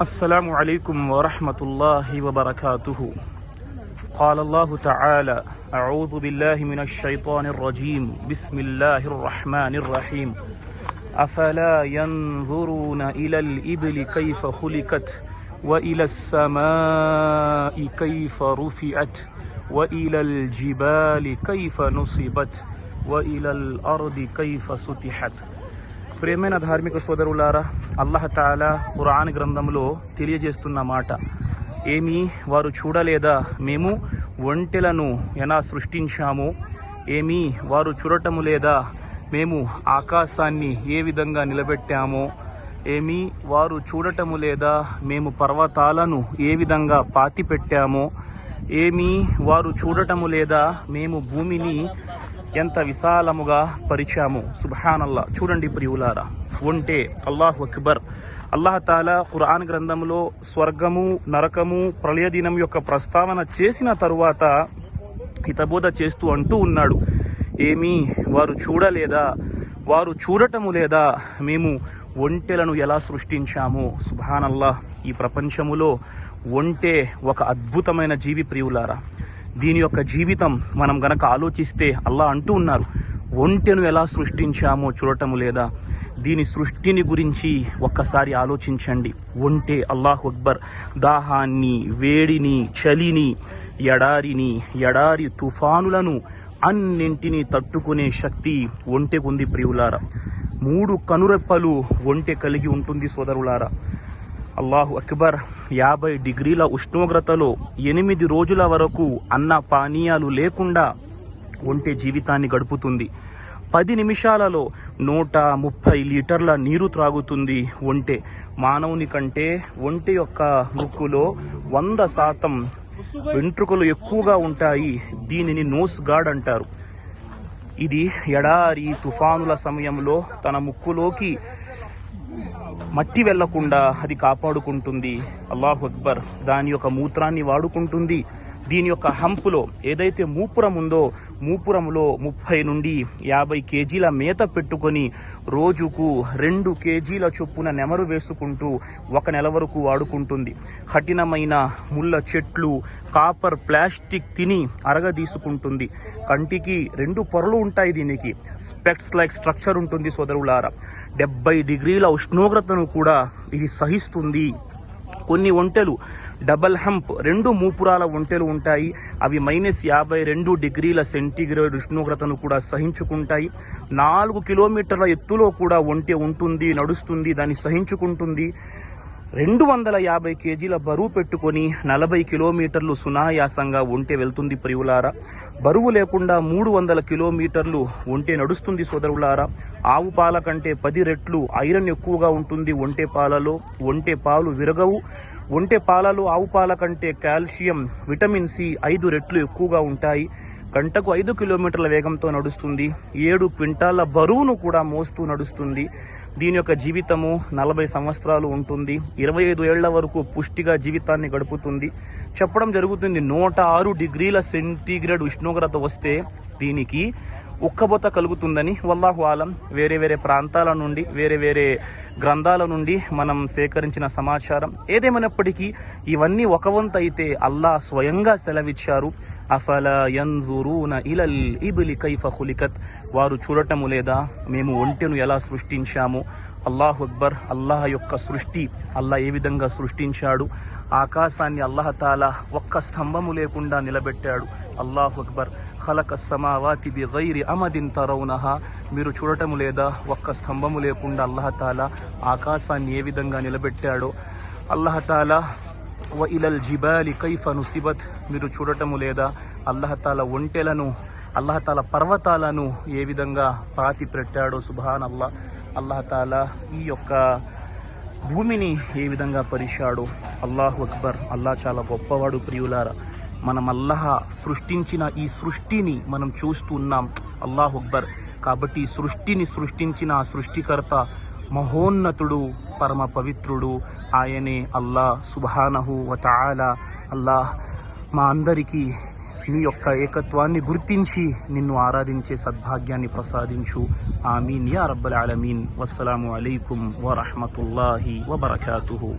السلام عليكم ورحمة الله وبركاته. قال الله تعالى أعوذ بالله من الشيطان الرجيم. بسم الله الرحمن الرحيم. أفلا ينظرون إلى الإبل كيف خلقت وإلى السماء كيف رفعت وإلى الجبال كيف نصبت وإلى الأرض كيف سطحت. ప్రేమైన ధార్మిక సోదరులారా అల్లహతాల ఖురాన్ గ్రంథంలో తెలియజేస్తున్న మాట ఏమి వారు చూడలేదా? మేము ఒంటెలను ఎలా సృష్టించాము? ఏమి వారు చూడటము లేదా? మేము ఆకాశాన్ని ఏ విధంగా నిలబెట్టామో? ఏమి వారు చూడటము లేదా? మేము పర్వతాలను ఏ విధంగా పాతిపెట్టాము? ఏమి వారు చూడటము లేదా? మేము భూమిని ఎంత విశాలముగా పరిచాము. సుభానల్లా. చూడండి ప్రియులారా. ఉంటే అల్లాహ్ అక్బర్. అల్లాహ్ తాలా ఖురాన్ గ్రంథంలో స్వర్గము నరకము ప్రళయ దినం యొక్క ప్రస్తావన చేసిన తరువాత హితబోధ చేస్తూ అంటూ ఉన్నాడు. ఏమీ? వారు చూడలేదా? వారు చూడటము లేదా? మేము ఒంటెలను ఎలా సృష్టించాము? సుభానల్లా. ఈ ప్రపంచములో ఒంటె ఒక అద్భుతమైన జీవి ప్రియులారా. దీని యొక్క జీవితం మనం గనక ఆలోచిస్తే అల్లా అంటూ ఉన్నారు ఒంటెను ఎలా సృష్టించామో చూడటము లేదా? దీని సృష్టిని గురించి ఒక్కసారి ఆలోచించండి. ఒంటె అల్లాహ్ అక్బర్. దాహాన్ని వేడిని చలిని ఎడారిని ఎడారి తుఫానులను అన్నింటినీ తట్టుకునే శక్తి ఒంటెకుంది ప్రియులారా. మూడు కనురెప్పలు ఒంటె కలిగి ఉంటుంది సోదరులారా. అల్లాహు అక్బర్ యాభై డిగ్రీల ఉష్ణోగ్రతలో ఎనిమిది రోజుల వరకు అన్న పానీయాలు లేకుండా ఒంటె జీవితాన్ని గడుపుతుంది. పది నిమిషాలలో నూట ముప్పై లీటర్ల నీరు త్రాగుతుంది ఒంటె. మానవుని కంటే ఒంటె యొక్క ముక్కులో వంద శాతం వెంట్రుకలు ఎక్కువగా ఉంటాయి దీనిని నోస్ గార్డ్ అంటారు. ఇది ఎడారి తుఫానుల సమయంలో తన ముక్కులోకి మట్టి వెళ్ళకుండా అది కాపాడుకుంటుంది. అల్లాహ్ అక్బర్ దాని యొక్క మూత్రాన్ని వాడుకుంటుంది. దీని యొక్క హంపులో ఏదైతే మూపురం ఉందో మూపురంలో ముప్పై నుండి యాభై కేజీల మేత పెట్టుకొని రోజుకు రెండు కేజీల చొప్పున నెమరు వేసుకుంటూ ఒక నెల వరకు వాడుకుంటుంది. కఠినమైన ముళ్ళ చెట్లు కాపర్ ప్లాస్టిక్ తిని అరగదీసుకుంటుంది. కంటికి రెండు పొరలు ఉంటాయి దీనికి. స్పెక్ట్స్ లైక్ స్ట్రక్చర్ ఉంటుంది సోదరులారా. డెబ్బై డిగ్రీల ఉష్ణోగ్రతను కూడా ఇది సహిస్తుంది. కొన్ని ఒంటెలు డబల్ హంప్ రెండు మూపురాల ఒంటెలు ఉంటాయి. అవి మైనస్ యాభై రెండు డిగ్రీల సెంటీగ్రేడ్ ఉష్ణోగ్రతను కూడా సహించుకుంటాయి. నాలుగు కిలోమీటర్ల ఎత్తులో కూడా ఒంటె ఉంటుంది నడుస్తుంది దాన్ని సహించుకుంటుంది. రెండు వందల యాభై కేజీల బరువు పెట్టుకొని నలభై కిలోమీటర్లు సునాయాసంగా ఒంటె వెళ్తుంది ప్రియులారా. బరువు లేకుండా మూడు వందల కిలోమీటర్లు ఒంటె నడుస్తుంది సోదరులారా. ఆవు పాల కంటే పది రెట్లు ఐరన్ ఎక్కువగా ఉంటుంది ఒంటె పాలలో. ఒంటె పాలు విరగవు. ఒంటె పాలలో ఆవు పాల కంటే కాల్షియం విటమిన్ సి ఐదు రెట్లు ఎక్కువగా ఉంటాయి. గంటకు ఐదు కిలోమీటర్ల వేగంతో నడుస్తుంది. ఏడు క్వింటాల బరువును కూడా మోస్తూ నడుస్తుంది. దీని యొక్క జీవితము నలభై సంవత్సరాలు ఉంటుంది. ఇరవై ఐదు ఏళ్ళ వరకు పుష్టిగా జీవితాన్ని గడుపుతుంది. చెప్పడం జరుగుతుంది నూట ఆరు డిగ్రీల సెంటీగ్రేడ్ ఉష్ణోగ్రత వస్తే దీనికి ఉక్కబోత కలుగుతుందని వల్లాహు ఆలం. వేరే వేరే ప్రాంతాల నుండి వేరే వేరే గ్రంథాల నుండి మనం సేకరించిన సమాచారం. ఏదేమైనప్పటికీ ఇవన్నీ ఒక వంతు అయితే అల్లా స్వయంగా సెలవిచ్చారు. అఫల యంజురూన ఇలల్ ఇబిలి కైఫ హులికత్ వారు చూడటము లేదా మేము ఒంటెను ఎలా సృష్టించాము? అల్లాహు అక్బర్ అల్లాహ్ యొక్క సృష్టి అల్లా ఏ విధంగా సృష్టించాడు? ఆకాశాన్ని అల్లహతాల ఒక్క స్తంభము లేకుండా నిలబెట్టాడు. అల్లాహ్ అక్బర్. ఖలక సమావాతి బి గైరి అమదిన్ తరౌనహ. మీరు చూడటము లేదా? ఒక్క స్తంభము లేకుండా అల్లహతాల ఆకాశాన్ని ఏ విధంగా నిలబెట్టాడో. అల్లహతాల వ ఇలల్ జిబాలి కైఫను సిబత్ మీరు చూడటము లేదా? అల్లహతాల ఒంటెలను అల్లహతాల పర్వతాలను ఏ విధంగా పాతి పెట్టాడో సుభాన్ అల్లా అల్లహతాల ఈ యొక్క భూమిని ఏ విధంగా పరిచాడో అల్లాహు అక్బర్ అల్లా చాలా గొప్పవాడు ప్రియులారా. మనం అల్లాహ సృష్టించిన ఈ సృష్టిని మనం చూస్తున్నాం అల్లాహ్ అక్బర్. కాబట్టి ఈ సృష్టిని సృష్టించిన ఆ సృష్టికర్త మహోన్నతుడు పరమ పవిత్రుడు. ఆయనే అల్లా సుబానహు వతాల అల్లాహ్ మా అందరికీ నీ యొక్క ఏకత్వాన్ని గుర్తించి నిన్ను ఆరాధించే సద్భాగ్యాన్ని ప్రసాదించు ఆమీన్ యా రబ్బల్ ఆలమీన్ వస్సలాము అలైకుం వరహమతుల్లాహి వబర్కాతుహు